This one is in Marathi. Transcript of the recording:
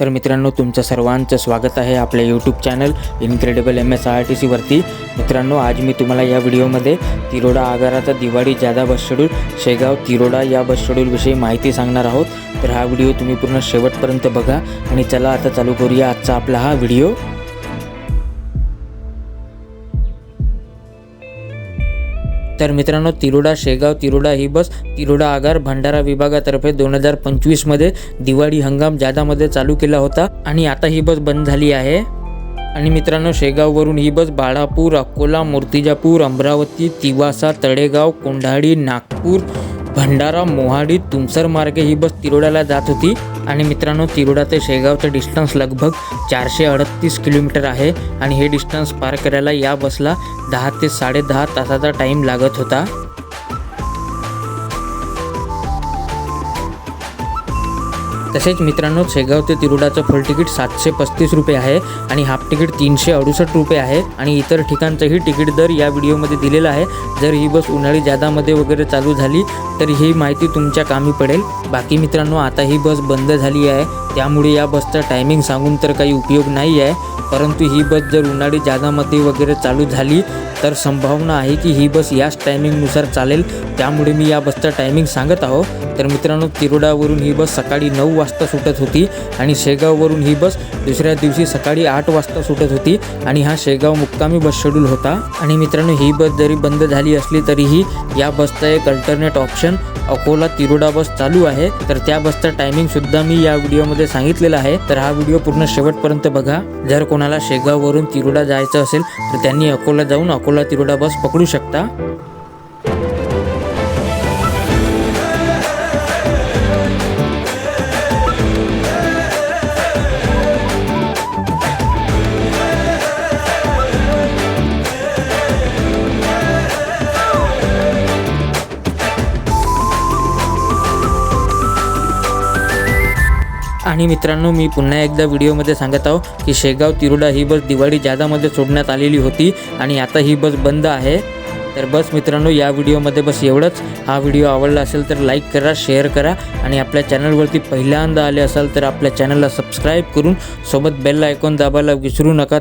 तर मित्रांनो तुमचं सर्वांचं स्वागत आहे आपल्या YouTube channel incredible M S R T सीवरती मित्रांनो आज मी तुम्हाला या व्हिडिओमध्ये तिरोडा आगाराचा दिवाळी जादा बस शेड्यूल शेगाव तिरोडा या बस शेड्यूलविषयी माहिती सांगणार आहोत. तर हा व्हिडिओ तुम्ही पूर्ण शेवटपर्यंत बघा आणि चला आता चालू करूया आजचा आपला हा व्हिडिओ. तर मित्रांनो तिरोडा शेगाव तिरोडा ही बस तिरोडा आगार भंडारा विभागातर्फे दोन हजार पंचवीसमध्ये दिवाळी हंगाम जादामध्ये चालू केला होता आणि आता ही बस बंद झाली आहे. आणि मित्रांनो शेगाववरून ही बस बाळापूर अकोला मूर्तिजापूर अमरावती तिवासा तळेगाव कोंढाळी नागपूर भंडारा मोहाडी तुमसर मार्गे ही बस तिरोड्याला जात होती. आणि मित्रांनो तिरोडा ते शेगावचं डिस्टन्स लगभग चारशे अडतीस किलोमीटर आहे. आणि हे डिस्टन्स पार करायला या बसला दहा ते साडेदहा तासाचा टाईम लागत होता. तसेच मित्रांनो शेगाव ते तिरुडाचं फुल तिकीट सातशे पस्तीस रुपये आहे आणि हाफ तिकीट तीनशे अडुसष्ट रुपये आहे आणि इतर ठिकाणचंही तिकीट दर या व्हिडिओमध्ये दिलेलं आहे. जर ही बस उन्हाळी जादामध्ये वगैरे चालू झाली तर ही माहिती तुमच्या कामी पडेल. बाकी मित्रांनो आता ही बस बंद झाली आहे. त्यामुळे या बसचा टायमिंग सांगून तर काही उपयोग नाही आहे परंतु ही बस जर उन्हाळी जादामध्ये वगैरे चालू झाली तर संभावना आहे की ही बस याच टायमिंगनुसार चालेल. त्यामुळे मी या बसचा टायमिंग सांगत आहो. तर मित्रांनो तिरोडावरून ही बस सकाळी नऊ वाजता सुटत होती आणि शेगाववरून ही बस दुसऱ्या दिवशी सकाळी आठ वाजता सुटत होती आणि हा शेगाव मुक्कामी बस शेड्यूल होता. आणि मित्रांनो ही बस जरी बंद झाली असली तरीही या बसचा एक alternate option Akola Tiroda bus चालू आहे. तर त्या बसचा टायमिंग सुद्धा मी या व्हिडिओमध्ये सांगितलेला आहे. तर हा व्हिडिओ पूर्ण शेवटपर्यंत बघा. जर कोणाला शेगाववरून तिरोडा जायचं असेल तर त्यांनी अकोला जाऊन अकोला तिरोडा बस पकडू शकता? आणि मित्रांनो मी पुन्हा एकदा व्हिडिओमध्ये सांगत आहो की शेगाव तिरोडा ही बस दिवाळी जादामध्ये सोडण्यात आलेली होती आणि आता ही बस बंद आहे. तर बस मित्रांनो या व्हिडिओमध्ये बस एवढंच. हा व्हिडिओ आवडला असेल तर लाईक करा शेअर करा आणि आपल्या चॅनलवरती पहिल्यांदा आले असाल तर आपल्या चॅनलला सबस्क्राईब करून सोबत बेल आयकॉन दाबायला विसरू नका.